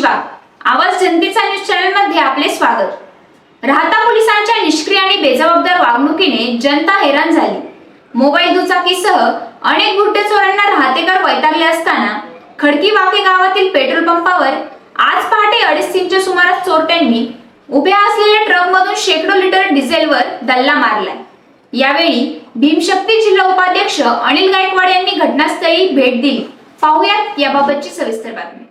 वाघ आवाज जनतेचा न्यूज चॅनलमध्ये आपले स्वागत. राहता पोलिसांच्या निष्क्रिय आणि बेजबाबदार वागणुकीने जनता हैराण झाली. मोबाईल दुचाकीसह अनेक गुट्टे चोरांना राहतेकर वैतागले असताना खडकी वाके गावातील पेट्रोल पंपावर आज पहाटे अडीच तीनच्या सुमारास चोरट्यांनी उभ्या असलेल्या ट्रकमधून शेकडो लिटर डिझेलवर दल्ला मारलाय. यावेळी भीमशक्ती जिल्हा उपाध्यक्ष अनिल गायकवाड यांनी घटनास्थळी भेट दिली. पाहुयात याबाबतची सविस्तर बातमी.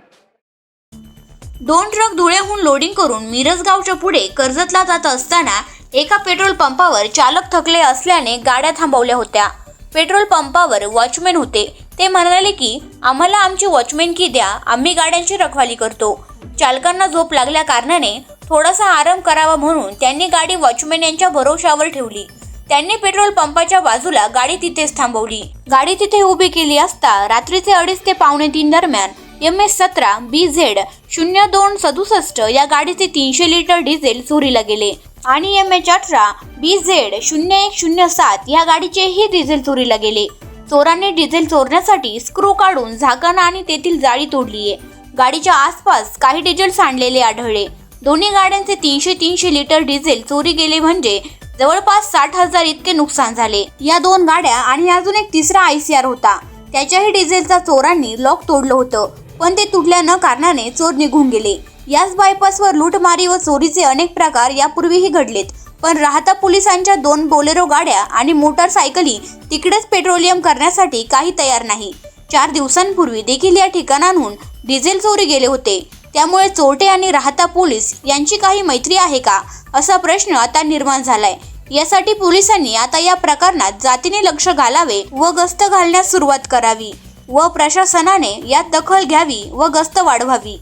दोन ट्रक धुळ्याहून लोडिंग करून मिरजगावच्या पुढे कर्जतला जात असताना एका पेट्रोल पंपावर चालक थकले असल्याने गाड्या थांबवल्या होत्या. पेट्रोल पंपावर वॉचमॅन होते. ते म्हणाले की आम्हाला आमची वॉचमॅन की द्या आम्ही गाड्यांची रखवाली करतो. चालकांना झोप लागल्या कारणाने थोडासा आराम करावा म्हणून त्यांनी गाडी वॉचमॅन यांच्या भरोशावर ठेवली. त्यांनी पेट्रोल पंपाच्या बाजूला गाडी तिथेच थांबवली. गाडी तिथे उभी केली असता रात्रीचे अडीच ते पावणे तीन दरम्यान एम एस सतरा बी झेड शून्य दोन सदुसष्ट या गाडीचे तीनशे लिटर डिझेल चोरीला गेले. आणि एम एच अठरा बी झेड शून्य एक शून्य सात या गाडीचेही डिझेल चोरीला गेले. चोरांनी डिझेल चोरण्यासाठी स्क्रू काढून झाकण आणि तेथील जाळी तोडलीये. गाडीच्या आसपास काही डिझेल सांडलेले आढळले. दोन्ही गाड्यांचे तीनशे तीनशे लिटर डिझेल चोरी गेले म्हणजे जवळपास साठ हजार इतके नुकसान झाले. या दोन गाड्या आणि अजून एक तिसरा आय सी आर होता. त्याच्याही डिझेलचा चोरांनी लॉक तोडलं होतं. पण ते तुटल्या न कारणाने चोर निघून गेले. याच बायपासवर लूटमारी व चोरीचे अनेक प्रकार यापूर्वीही घडलेत. पण राहता पोलिसांच्या दोन बोलेरो गाड्या आणि मोटारसायकली तिकडेच पेट्रोलियम करण्यासाठी काही तयार नाही. चार दिवसांपूर्वी देखील या ठिकाणांहून डिझेल चोरी गेले होते. त्यामुळे चोरटे आणि राहता पोलीस यांची काही मैत्री आहे का असा प्रश्न आता निर्माण झालाय. यासाठी पोलिसांनी आता या प्रकरणात जातीने लक्ष घालावे व गस्त घालण्यास सुरुवात करावी. व प्रशासनाने यात दखल घ्यावी व गस्त वाढवावी.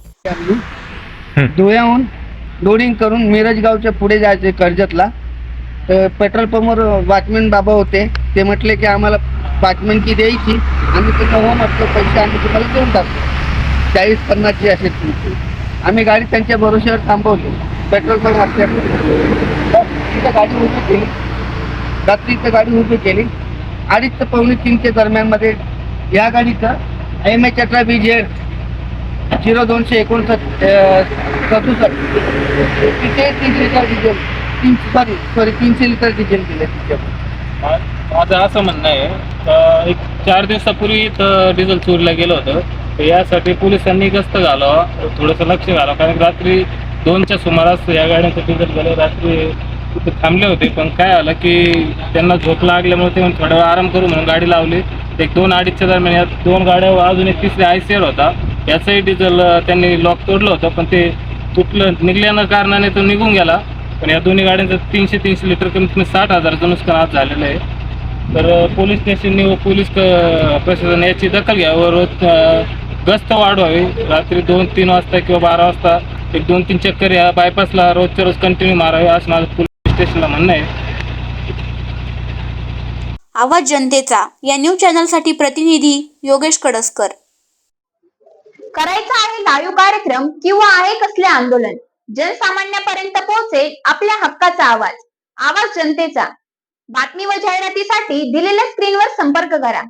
धुळ्याहून लोडिंग करून मिरज गावच्या पुढे जायचे कर्जतला. तर पेट्रोल पंपवर वॉचमॅन बाबा होते. ते म्हटले की आम्हाला वॉचमॅन की द्यायची. आम्ही तुम्हाला हो म्हटलं पैसे आम्ही तुम्हाला देऊन टाकतो. चाळीस पन्नासची असे तुमची आम्ही गाडी त्यांच्या भरोश्यावर थांबवली. पेट्रोल पंप तिथं गाडी उभी केली. रात्री इथं गाडी उभी केली. अडीच ते पावणे तीनच्या दरम्यानमध्ये या गाडीचं एम एच अठरा बी झेड झिरो दोनशे एकोणसत्तर सदुसष्ट. तिथे तीन लिटर डिझेल तीन सॉरी सॉरी तीनशे लिटर डिझेल दिले तिथे. मा- माझं असं म्हणणं आहे तर एक चार दिवसापूर्वी इथं डिझेल चोरीला गेलं होतं. तर यासाठी पोलिसांनी गस्त घालावं थोडंसं लक्ष घालावं. कारण रात्री दोनच्या सुमारास या गाड्यांचं डिझेल गेलं रात्री तिथे थांबले होते. पण काय आलं की त्यांना झोप लागल्यामुळे ते थोडा वेळ आराम करू म्हणून गाडी लावली. एक दोन अडीचच्या दरम्यान या दोन गाड्या अजून एक तिसरी आय सी एल होता. याचंही डिझेल त्यांनी लॉक तोडलं होतं पण ते तुटलं निघल्यानं कारणाने तो निघून गेला. पण या दोन्ही गाड्यांचं तीनशे तीनशे लिटर कमीत कमी साठ हजाराचं नुकसान आज झालेलं आहे. तर पोलीस स्टेशननी व पोलीस प्रशासन याची दखल घ्यावी व रोज गस्त वाढवावी. रात्री दोन तीन वाजता किंवा बारा वाजता एक दोन तीन चक्कर या बायपासला रोजच्या रोज कंटिन्यू मारावे असं माझं पोलीस स्टेशनला म्हणणं आहे. आवाज जनतेचा या न्यूज चॅनलसाठी प्रतिनिधी योगेश कडसकर. करायचा आहे लाईव्ह कार्यक्रम किंवा आहे कसले आंदोलन? जनसामान्यापर्यंत पोहोचेल आपल्या हक्काचा आवाज. आवाज जनतेचा. बातमी व जाहिरातीसाठी दिलेल्या स्क्रीनवर संपर्क करा.